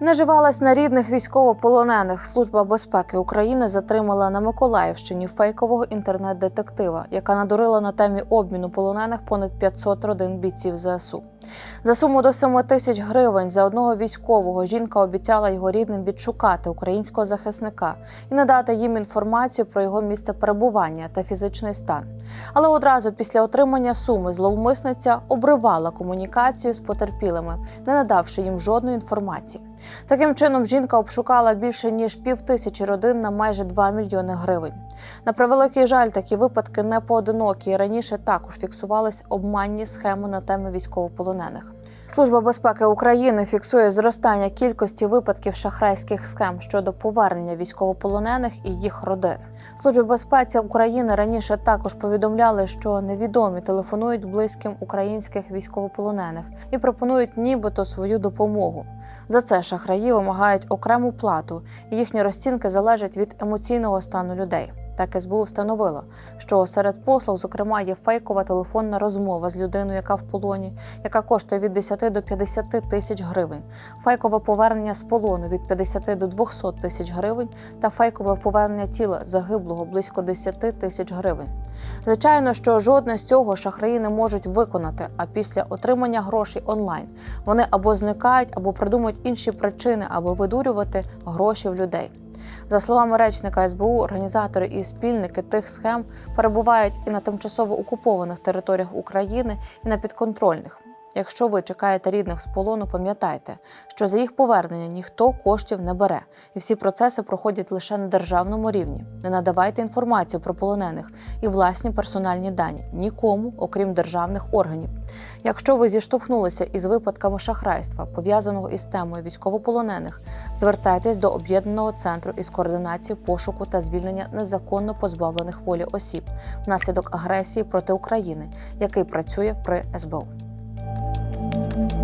Наживалась на рідних військовополонених. Служба безпеки України затримала на Миколаївщині фейкового інтернет-детектива, яка надурила на темі обміну полонених понад 500 родин бійців ЗСУ. За суму до 7 тисяч гривень за одного військового жінка обіцяла його рідним відшукати українського захисника і надати їм інформацію про його місце перебування та фізичний стан. Але одразу після отримання суми зловмисниця обривала комунікацію з потерпілими, не надавши їм жодної інформації. Таким чином, жінка обшукала більше ніж пів тисячі родин на майже 2 мільйони гривень. На превеликий жаль, такі випадки не поодинокі. Раніше також фіксувались обманні схеми на теми військовополонених. Служба безпеки України фіксує зростання кількості випадків шахрайських схем щодо повернення військовополонених і їх родин. Служби безпеці України раніше також повідомляли, що невідомі телефонують близьким українських військовополонених і пропонують нібито свою допомогу. За це шахраї вимагають окрему плату, і їхні розцінки залежать від емоційного стану людей. Так СБУ встановило, що серед послуг, зокрема, є фейкова телефонна розмова з людиною, яка в полоні, яка коштує від 10 до 50 тисяч гривень, фейкове повернення з полону від 50 до 200 тисяч гривень та фейкове повернення тіла загиблого близько 10 тисяч гривень. Звичайно, що жодне з цього шахраї не можуть виконати, а після отримання грошей онлайн вони або зникають, або придумують інші причини, аби видурювати гроші в людей. За словами речника СБУ, організатори і спільники тих схем перебувають і на тимчасово окупованих територіях України, і на підконтрольних. Якщо ви чекаєте рідних з полону, пам'ятайте, що за їх повернення ніхто коштів не бере, і всі процеси проходять лише на державному рівні. Не надавайте інформацію про полонених і власні персональні дані нікому, окрім державних органів. Якщо ви зіштовхнулися із випадками шахрайства, пов'язаного із темою військовополонених, звертайтесь до об'єднаного центру із координації пошуку та звільнення незаконно позбавлених волі осіб внаслідок агресії проти України, який працює при СБУ. thank you